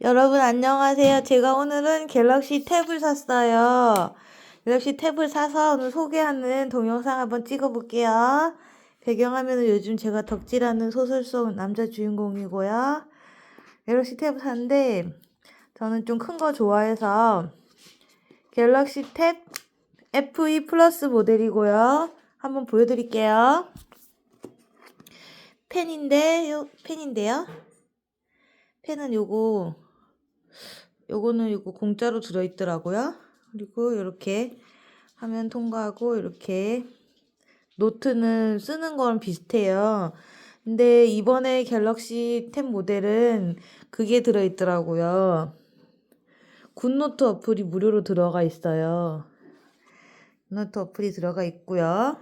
여러분 안녕하세요. 제가 오늘은 갤럭시 탭을 샀어요. 갤럭시 탭을 사서 오늘 소개하는 동영상 한번 찍어볼게요. 배경화면은 요즘 제가 덕질하는 소설 속 남자 주인공이고요. 갤럭시 탭을 샀는데 저는 좀 큰 거 좋아해서 갤럭시 탭 FE 플러스 모델이고요. 한번 보여드릴게요. 펜인데, 요, 펜인데요. 펜은 요거, 요거는 요거 공짜로 들어있더라고요. 그리고 이렇게 화면 통과하고 이렇게 노트는 쓰는 거랑 비슷해요. 근데 이번에 갤럭시 탭 모델은 그게 들어있더라고요. 굿노트 어플이 무료로 들어가 있어요. 굿노트 어플이 들어가 있고요.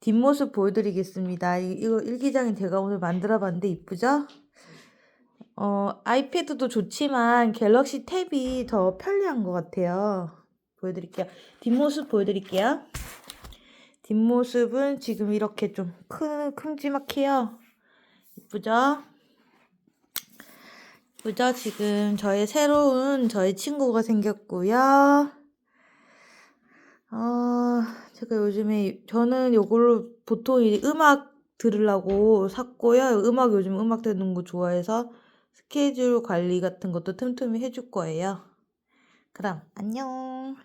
뒷모습 보여드리겠습니다. 이- 이거 일기장이 제가 오늘 만들어 봤는데 이쁘죠? 어, 아이패드도 좋지만 갤럭시 탭이 더 편리한 것 같아요. 보여드릴게요. 뒷모습 보여드릴게요. 뒷모습은 지금 이렇게 좀 큰, 큼지막해요. 이쁘죠? 이쁘죠? 지금 저의 새로운 저의 친구가 생겼고요. 어, 제가 요즘에, 저는 요걸로 보통 이 음악 들으려고 샀고요. 음악 요즘 음악 듣는 거 좋아해서 스케줄 관리 같은 것도 틈틈이 해줄 거예요. 그럼, 안녕.